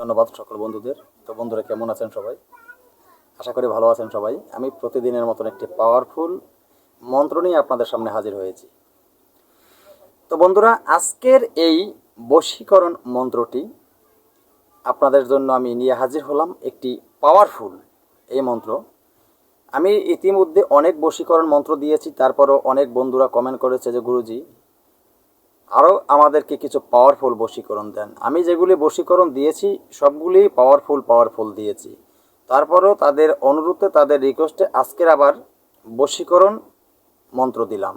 ধন্যবাদ সকল বন্ধুদের। তো বন্ধুরা, কেমন আছেন সবাই? আশা করি ভালো আছেন সবাই। আমি প্রতিদিনের মতন একটি পাওয়ারফুল মন্ত্র নিয়ে আপনাদের সামনে হাজির হয়েছি। তো বন্ধুরা, আজকের এই বশীকরণ মন্ত্রটি আপনাদের জন্য আমি নিয়ে হাজির হলাম একটি পাওয়ারফুল এই মন্ত্র। আমি ইতিমধ্যে অনেক বশীকরণ মন্ত্র দিয়েছি, তারপরও অনেক বন্ধুরা কমেন্ট করেছে যে, গুরুজি আরও আমাদেরকে কিছু পাওয়ারফুল বশীকরণ দেন। আমি যেগুলি বশীকরণ দিয়েছি, সবগুলি পাওয়ারফুল পাওয়ারফুল দিয়েছি। তারপরেও তাদের অনুরোধে, তাদের রিকোয়েস্টে আজকের আবার বশীকরণ মন্ত্র দিলাম।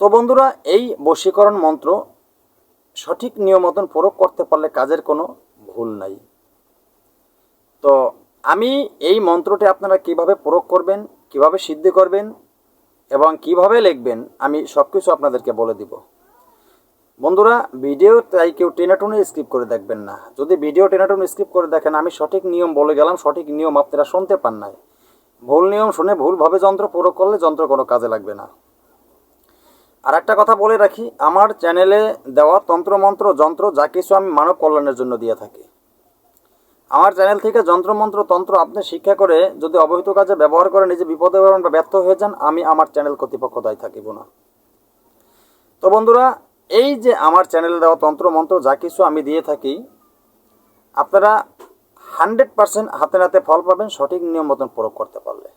তো বন্ধুরা, এই বশীকরণ মন্ত্র সঠিক নিয়ম মতন প্রয়োগ করতে পারলে কাজের কোনো ভুল নাই। তো আমি এই মন্ত্রটি আপনারা কীভাবে প্রয়োগ করবেন, কীভাবে সিদ্ধি করবেন এবং কীভাবে লিখবেন, আমি সব কিছু আপনাদেরকে বলে দিব। বন্ধুরা ভিডিও তাই কেউ টেনাটুনে স্কিপ করে দেখবেন না। যদি ভিডিও টেনে টুনে স্কিপ করে দেখেন, আমি সঠিক নিয়ম বলে গেলাম, সঠিক নিয়ম আপনারা শুনতে পান নাই। ভুল নিয়ম শুনে ভুলভাবে যন্ত্র প্রয়োগ করলে যন্ত্র কোনো কাজে লাগবে না। আর একটা কথা বলে রাখি, আমার চ্যানেলে দেওয়া তন্ত্রমন্ত্র যন্ত্র, যা কিছু আমি মানব কল্যাণের জন্য দিয়ে থাকি। আমার চ্যানেল থেকে যন্ত্রমন্ত্র তন্ত্র আপনি শিক্ষা করে যদি অবহিত কাজে ব্যবহার করে নিজে বিপদে বা ব্যর্থ হয়ে যান, আমি আমার চ্যানেল কর্তৃপক্ষ দায়ী থাকিব না। তো বন্ধুরা এই যে আমার চ্যানেলে দেওয়া তন্ত্র মন্ত্র যা কিছু আমি দিয়ে থাকি, আপনারা হান্ড্রেড পার্সেন্ট হাতে নাতে ফল পাবেন, সঠিক নিয়ম মতন প্রয়োগ করতে পারলে।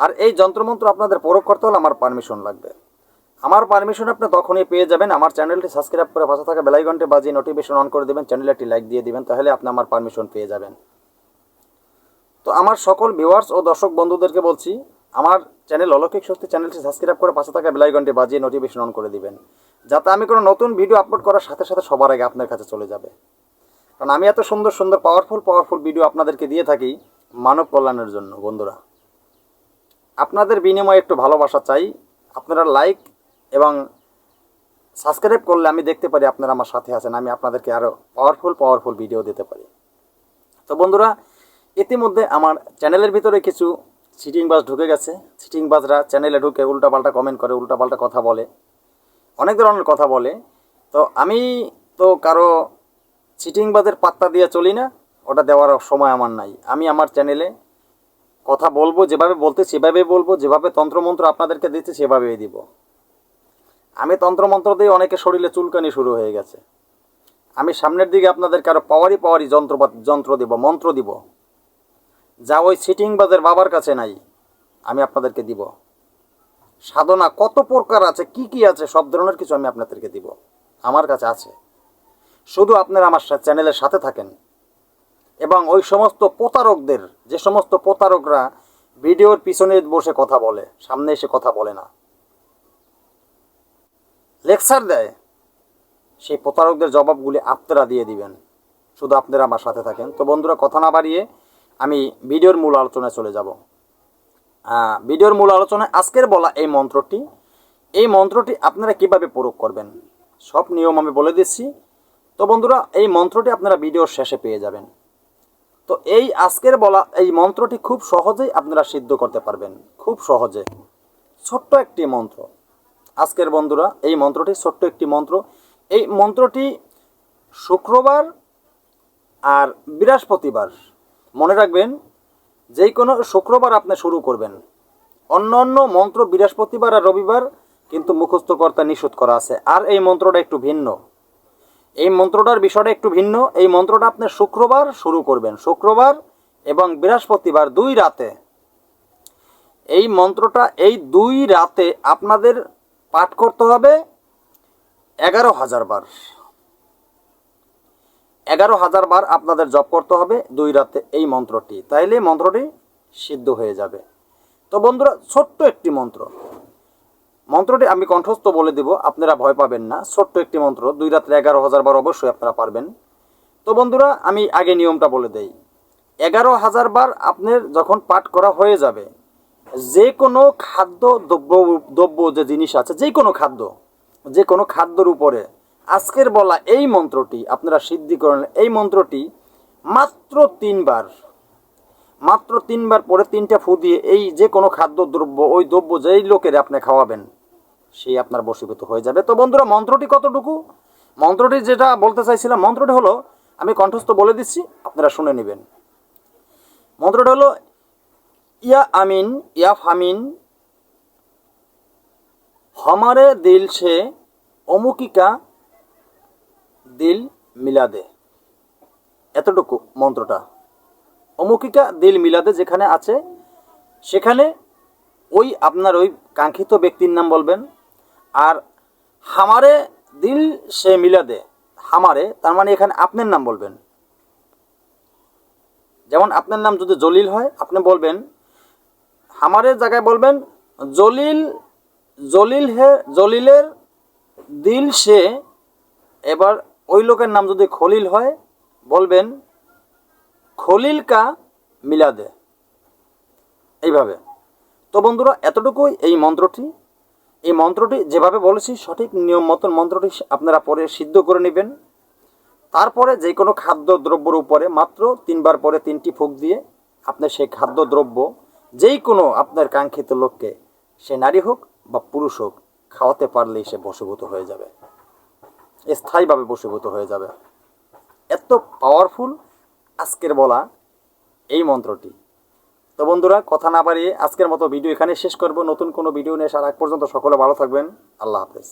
আর এই যন্ত্রমন্ত্র আপনাদের প্রয়োগ করতে হলে আমার পারমিশন লাগবে। আমার পারমিশন আপনি তখনই পেয়ে যাবেন, আমার চ্যানেলটি সাবস্ক্রাইব করে পাশে থাকা বেলাইকনটি বাজিয়ে নোটিফিকেশন অন করে দেবেন চ্যানেলে একটি লাইক দিয়ে দিবেন, তাহলে আপনি আমার পারমিশন পেয়ে যাবেন। তো আমার সকল ভিউয়ার্স ও দর্শক বন্ধুদেরকে বলছি, আমার চ্যানেল অলৌকিক শক্তি চ্যানেলটি সাবস্ক্রাইব করে পাশে থাকা বেলাইকনটি বাজিয়ে নোটিফিকেশন অন করে দিবেন। যাতে আমি কোনো নতুন ভিডিও আপলোড করার সাথে সাথে সবার আগে আপনার কাছে চলে যাবে। কারণ আমি এত সুন্দর সুন্দর পাওয়ারফুল পাওয়ারফুল ভিডিও আপনাদেরকে দিয়ে থাকি মানব কল্যাণের জন্য, বন্ধুরা। আপনাদের বিনিময়ে একটু ভালোবাসা চাই, আপনারা লাইক এবং সাবস্ক্রাইব করলে আমি দেখতে পারি আপনারা আমার সাথে আছেন, আমি আপনাদেরকে আরও পাওয়ারফুল পাওয়ারফুল ভিডিও দিতে পারি। তো বন্ধুরা, ইতিমধ্যে আমার চ্যানেলের ভিতরে কিছু সিটিং বাস ঢুকে গেছে। সিটিং বাসরা চ্যানেলে ঢুকে উল্টাপাল্টা কমেন্ট করে, উল্টাপাল্টা কথা বলে। অনেক ধরনের কথা বলে। তো আমি তো কারও সিটিং বাসের পাত্তা দিয়ে চলি না, ওটা দেওয়ার সময় আমার নাই। আমি আমার চ্যানেলে কথা বলব, যেভাবে বলতে সেভাবে বলব, যেভাবে তন্ত্রমন্ত্র আপনাদেরকে দিচ্ছে সেভাবেই দিব। আমি তন্ত্রমন্ত্র দিয়ে অনেকে শরীরে চুলকানি শুরু হয়ে গেছে। আমি সামনের দিকে আপনাদেরকে আরও পাওয়ারি পাওয়ারি যন্ত্রপাত, যন্ত্র দিব, মন্ত্র দিব। যা ওই সিটিং বাজের বাবার কাছে নাই, আমি আপনাদেরকে দিব। সাধনা কত প্রকার আছে, কি কি আছে, সব ধরনের কিছু আমি আপনাদেরকে দিব। আমার কাছে আছে। শুধু আপনারা আমার চ্যানেলের সাথে থাকেন। এবং ওই সমস্ত প্রতারকদের, যে সমস্ত প্রতারকরা ভিডিওর পিছনে বসে কথা বলে, সামনে এসে কথা বলে না। লেকচার দেয়। সেই প্রতারকদের জবাবগুলি আপনারা দিয়ে দিবেন। শুধু আপনারা আমার সাথে থাকেন। তো বন্ধুরা, কথা না বাড়িয়ে আমি ভিডিওর মূল আলোচনায় চলে যাব। ভিডিওর মূল আলোচনায় আজকের বলা এই মন্ত্রটি। এই মন্ত্রটি আপনারা কীভাবে প্রয়োগ করবেন? সব নিয়ম আমি বলে দিচ্ছি। তো বন্ধুরা, এই মন্ত্রটি আপনারা ভিডিওর শেষে পেয়ে যাবেন। তো এই আজকের বলা এই মন্ত্রটি খুব সহজেই আপনারা সিদ্ধ করতে পারবেন। খুব সহজে। ছোট্ট একটি মন্ত্র। আজকের বন্ধুরা, এই মন্ত্রটি ছোট্ট একটি মন্ত্র। এই মন্ত্রটি শুক্রবার আর বৃহস্পতিবার। মনে রাখবেন যেই কোনো শুক্রবার আপনি শুরু করবেন। অন্য অন্য মন্ত্র বৃহস্পতিবার আর রবিবার কিন্তু মুখস্থকর্তা নিষেধ করা আছে। আর এই মন্ত্রটা একটু ভিন্ন। এই মন্ত্রটার বিষয়টা একটু ভিন্ন। এই মন্ত্রটা আপনি শুক্রবার শুরু করবেন। শুক্রবার এবং বৃহস্পতিবার দুই রাতে। এই মন্ত্রটা এই দুই রাতে আপনাদের পাঠ করতে হবে এগারো হাজার বার। এগারো হাজার বার আপনাদের জপ করতে হবে দুই রাতে এই মন্ত্রটি। তাইলে মন্ত্রটি সিদ্ধ হয়ে যাবে। তো বন্ধুরা, ছোট্ট একটি মন্ত্র। মন্ত্রটি আমি কণ্ঠস্থ বলে দিব, আপনারা ভয় পাবেন না। ছোট্ট একটি মন্ত্র, দুই রাত্রে এগারো হাজার বার অবশ্যই আপনারা পারবেন। তো বন্ধুরা, আমি আগে নিয়মটা বলে দেই। এগারো হাজার বার আপনার যখন পাঠ করা হয়ে যাবে যে কোনো খাদ্য দ্রব্য দ্রব্য যে জিনিস আছে যে কোনো খাদ্য যে কোনো খাদ্যর উপরে আজকের বলা এই মন্ত্রটি, আপনারা সিদ্ধি করেন, এই মন্ত্রটি মাত্র তিনবার মাত্র তিনবার পরে তিনটা ফু দিয়ে এই যে কোনো খাদ্য দ্রব্য, ওই দ্রব্য যেই লোকের আপনি খাওয়াবেন সেই আপনার বসীভূত হয়ে যাবে। তো বন্ধুরা, মন্ত্রটি কতটুকু? মন্ত্রটি যেটা বলতে চাইছিলাম, মন্ত্রটি হলো, আমি কণ্ঠস্থ বলে দিচ্ছি, আপনারা শুনে নেবেন। মন্ত্রটি হলো, ইয়া আমিন, ইয়া ফামিন, হমারে দিল সে অমুকিকা দিল মিলাদে। এতটুকু মন্ত্রটা। অমুকিকা দিল মিলাদে যেখানে আছে, সেখানে ওই আপনার ওই কাঙ্ক্ষিত ব্যক্তির নাম বলবেন। আর হামারে দিল সে মিলাদে। হামারে, তার মানে এখানে আপনার নাম বলবেন। যেমন আপনার নাম যদি জলিল হয়, আপনি বলবেন, হামারে জায়গায় বলবেন, জলিল জলিল হে, জলিলের দিল সে, এবার ওই লোকের নাম যদি খলিল হয়, বলবেন খলিল কা মিলাদে। এইভাবে। তো বন্ধুরা, এতটুকুই এই মন্ত্রটি। এই মন্ত্রটি যেভাবে বলেছি, সঠিক নিয়ম মতন মন্ত্রটি আপনারা পরে সিদ্ধ করে নেবেন। তারপরে যে কোনো খাদ্য দ্রব্যর উপরে মাত্র তিনবার পরে তিনটি ফুক দিয়ে আপনার সেই খাদ্য দ্রব্য, যেই কোনো আপনার কাঙ্ক্ষিত লোককে, সে নারী হোক বা পুরুষ হোক, খাওয়াতে পারলেই সে বশীভূত হয়ে যাবে। স্থায়ীভাবে বশীভূত হয়ে যাবে। এত পাওয়ারফুল আজকের বলা এই মন্ত্রটি। তো বন্ধুরা, কথা না বাড়িয়ে আজকের মতো ভিডিও এখানে শেষ করব। নতুন কোনো ভিডিও নিয়ে আসার আগ পর্যন্ত সকলে ভালো থাকবেন। আল্লাহ হাফেজ।